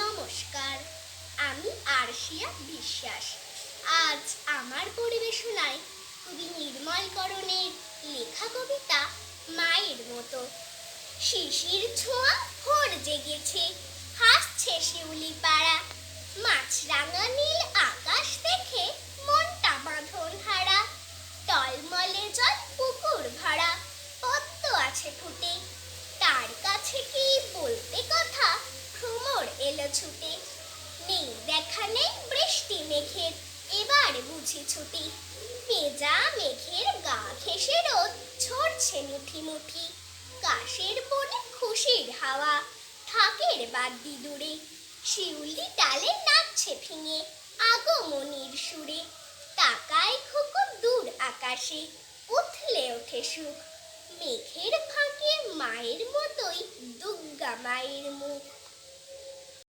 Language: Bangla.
নমস্কার, আমি আরশিয়া বিশ্বাস। আজ আমার পরিবেশনায় কবি নির্মলকরণের লেখা কবিতা মায়ের মতো। শিশির ছোঁয়া ভোর জেগেছে, হাসছে শিউলি পাড়া। মাছরাঙা নীল আকাশ দেখে মনটা বাঁধন হারা টলমলে জল পুকুর ভরা ছুটে। নেই দেখা নেই বৃষ্টি মেঘের। এবার বুঝি ছুটি। ভেজা মেঘের গা ঘেসে রোদ, ঝরছে মুঠি মুঠি কাশের বনে খুশির হাওয়া থাকের বাদ্যি দূরে। শিউলি ডালে নাচছে ফিঙে আগমনির সুরে। তাকায় খুকুর দূর আকাশে, উথলে ওঠে সুখ। মেঘের ফাঁকে মায়ের মতোই